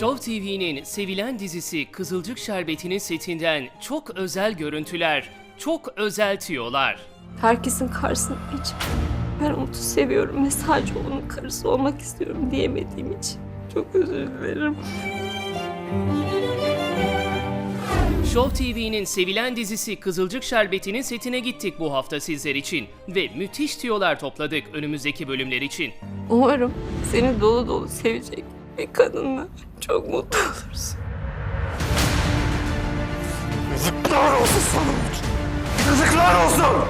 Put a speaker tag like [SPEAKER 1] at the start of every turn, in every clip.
[SPEAKER 1] Show TV'nin sevilen dizisi Kızılcık Şerbeti'nin setinden çok özel görüntüler, çok özel tiyolar.
[SPEAKER 2] Herkesin karşısına geçip ben Umut'u seviyorum ve sadece onun karısı olmak istiyorum diyemediğim için çok özür dilerim.
[SPEAKER 1] Show TV'nin sevilen dizisi Kızılcık Şerbeti'nin setine gittik bu hafta sizler için ve müthiş tiyolar topladık önümüzdeki bölümler için.
[SPEAKER 2] Umarım seni dolu dolu sevecek bir kadınla çok mutlu olursun.
[SPEAKER 3] Yazıklar olsun sana Umut. Yazıklar olsun.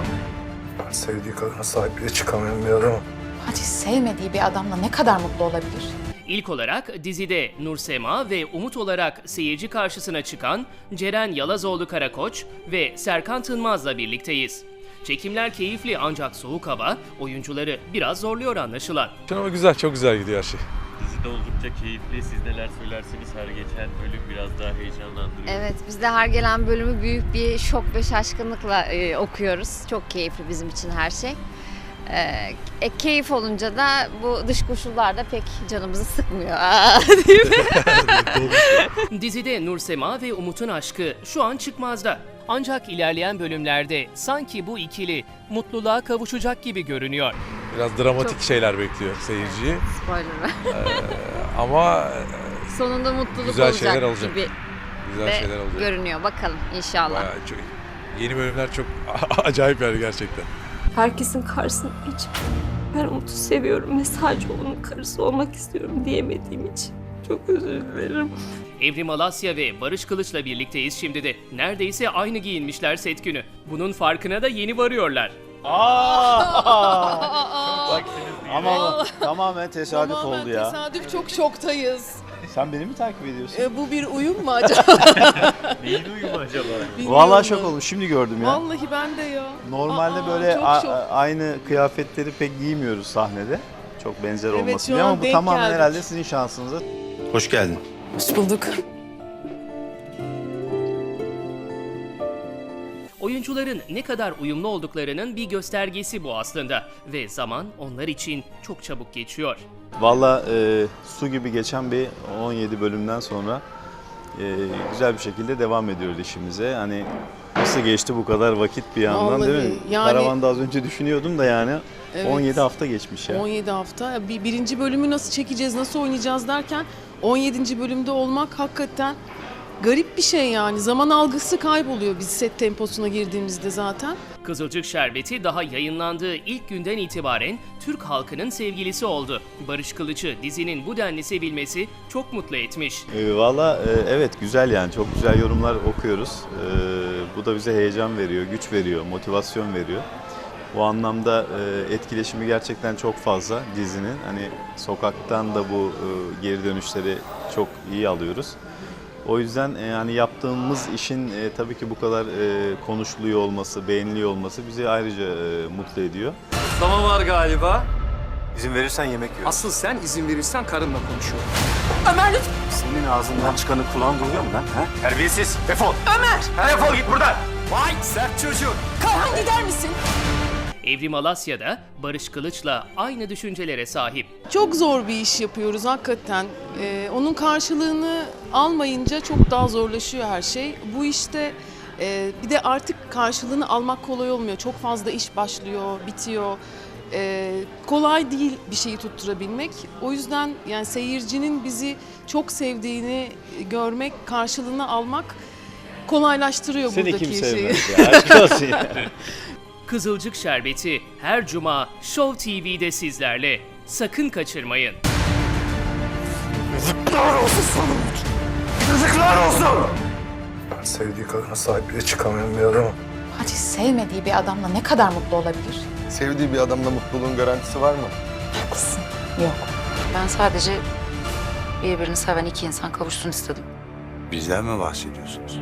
[SPEAKER 3] Ben sevdiği kadına sahip bile çıkamayan bir adamım.
[SPEAKER 4] Hadi sevmediği bir adamla ne kadar mutlu olabilir?
[SPEAKER 1] İlk olarak dizide Nursema ve Umut olarak seyirci karşısına çıkan Ceren Yalazoğlu Karakoç ve Serkan Tınmaz'la birlikteyiz. Çekimler keyifli ancak soğuk hava oyuncuları biraz zorluyor anlaşılan.
[SPEAKER 5] Ama güzel, çok güzel gidiyor her şey.
[SPEAKER 6] Dizide oldukça keyifli. Siz neler söylersiniz her geçen bölüm biraz daha heyecanlandırıyor.
[SPEAKER 7] Evet, biz de her gelen bölümü büyük bir şok ve şaşkınlıkla e, okuyoruz. Çok keyifli bizim için her şey. E, e, keyif olunca da bu dış koşullar da pek canımızı sıkmıyor. Aa, değil mi?
[SPEAKER 1] Dizide Nursema ve Umut'un aşkı şu an çıkmazda. Ancak ilerleyen bölümlerde sanki bu ikili mutluluğa kavuşacak gibi görünüyor.
[SPEAKER 5] Biraz dramatik
[SPEAKER 7] Çok-
[SPEAKER 5] şeyler bekliyor seyirciyi.
[SPEAKER 7] Spoiler ver.
[SPEAKER 5] Ama
[SPEAKER 7] Sonunda mutluluk
[SPEAKER 5] Güzel
[SPEAKER 7] olacak,
[SPEAKER 5] şeyler olacak.
[SPEAKER 7] gibi
[SPEAKER 5] güzel
[SPEAKER 7] de
[SPEAKER 5] şeyler olacak.
[SPEAKER 7] görünüyor. Bakalım inşallah.
[SPEAKER 5] Bayağı çok, yeni bölümler çok acayip yani gerçekten.
[SPEAKER 2] Herkesin karşısına geçip ben Umut'u seviyorum ve sadece onun karısı olmak istiyorum diyemediğim için çok özür dilerim.
[SPEAKER 1] Evrim Alasya ve Barış Kılıç'la birlikteyiz şimdi de. Neredeyse aynı giyinmişler set günü. Bunun farkına da yeni varıyorlar.
[SPEAKER 8] Ama tamamen tesadüf
[SPEAKER 9] Tamamen
[SPEAKER 8] oldu ya.
[SPEAKER 9] Tesadüf çok şoktayız.
[SPEAKER 8] Sen beni mi takip ediyorsun?
[SPEAKER 9] E, bu bir uyum mu acaba?
[SPEAKER 6] Neyin uyumu acaba?
[SPEAKER 9] Bilmiyorum
[SPEAKER 8] Vallahi şok
[SPEAKER 9] ben.
[SPEAKER 8] oldum. Şimdi gördüm ya.
[SPEAKER 9] Vallahi ben de ya.
[SPEAKER 8] Normalde
[SPEAKER 9] Aa,
[SPEAKER 8] böyle
[SPEAKER 9] çok
[SPEAKER 8] a-
[SPEAKER 9] şok.
[SPEAKER 8] a- aynı kıyafetleri pek giymiyoruz sahnede. Çok benzer
[SPEAKER 9] Evet,
[SPEAKER 8] olmasın
[SPEAKER 9] şu
[SPEAKER 8] diye
[SPEAKER 9] an
[SPEAKER 8] ama bu
[SPEAKER 9] denk
[SPEAKER 8] tamamen
[SPEAKER 9] geldik.
[SPEAKER 8] herhalde sizin şansınıza. Hoş geldin.
[SPEAKER 9] Hoş bulduk.
[SPEAKER 1] Oyuncuların ne kadar uyumlu olduklarının bir göstergesi bu aslında ve zaman onlar için çok çabuk geçiyor.
[SPEAKER 8] Valla e, su gibi geçen bir 17 bölümden sonra e, güzel bir şekilde devam ediyoruz işimize. Hani nasıl geçti bu kadar vakit bir yandan değil mi?
[SPEAKER 9] Vallahi, yani-
[SPEAKER 8] Karavanda az önce düşünüyordum da yani
[SPEAKER 9] Evet.
[SPEAKER 8] 17 hafta geçmiş ya.
[SPEAKER 9] 17 hafta. Bir, birinci bölümü nasıl çekeceğiz, nasıl oynayacağız derken 17. bölümde olmak hakikaten garip bir şey yani. Zaman algısı kayboluyor biz set temposuna girdiğimizde zaten.
[SPEAKER 1] Kızılcık Şerbeti daha yayınlandığı ilk günden itibaren Türk halkının sevgilisi oldu. Barış Kılıç'ı dizinin bu denli sevilmesi çok mutlu etmiş.
[SPEAKER 8] E, Valla e, evet güzel yani çok güzel yorumlar okuyoruz. E, bu da bize heyecan veriyor, güç veriyor, motivasyon veriyor. Bu anlamda e, etkileşimi gerçekten çok fazla dizinin. Hani sokaktan da bu e, geri dönüşleri çok iyi alıyoruz. O yüzden e, yani yaptığımız işin e, tabii ki bu kadar e, konuşuluyor olması, beğeniliyor olması bizi ayrıca e, mutlu ediyor.
[SPEAKER 10] Kutlama var galiba.
[SPEAKER 3] İzin verirsen yemek yiyorum.
[SPEAKER 10] Asıl sen izin verirsen karınla konuşuyorum.
[SPEAKER 3] Senin ağzından çıkanı kulağın duyuyor mu lan? Ha? Terbiyesiz. Defol. Ömer. Defol git buradan.
[SPEAKER 10] Vay sert çocuk.
[SPEAKER 9] Kahraman gider misin?
[SPEAKER 1] Evrim Alasya da Barış Kılıç'la aynı düşüncelere sahip.
[SPEAKER 9] Çok zor bir iş yapıyoruz hakikaten. Ee, onun karşılığını almayınca çok daha zorlaşıyor her şey. Bu işte e, bir de artık karşılığını almak kolay olmuyor. Çok fazla iş başlıyor, bitiyor. Ee, kolay değil bir şeyi tutturabilmek. O yüzden yani seyircinin bizi çok sevdiğini görmek, karşılığını almak kolaylaştırıyor
[SPEAKER 8] Seni
[SPEAKER 9] buradaki
[SPEAKER 8] kim
[SPEAKER 9] şeyi.
[SPEAKER 8] sevmez ya aşk olsun ya.
[SPEAKER 1] Kızılcık Şerbeti her cuma Show TV'de sizlerle. Sakın kaçırmayın.
[SPEAKER 3] Yazıklar olsun sana Umut. Yazıklar olsun. Ben sevdiği kadına sahip bile çıkamayan bir adamım.
[SPEAKER 4] Hadi sevmediği bir adamla ne kadar mutlu olabilir?
[SPEAKER 3] Sevdiği bir adamla mutluluğun garantisi var mı?
[SPEAKER 4] Haklısın. Yok. Ben sadece birbirini seven iki insan kavuşsun istedim.
[SPEAKER 11] Bizden mi bahsediyorsunuz?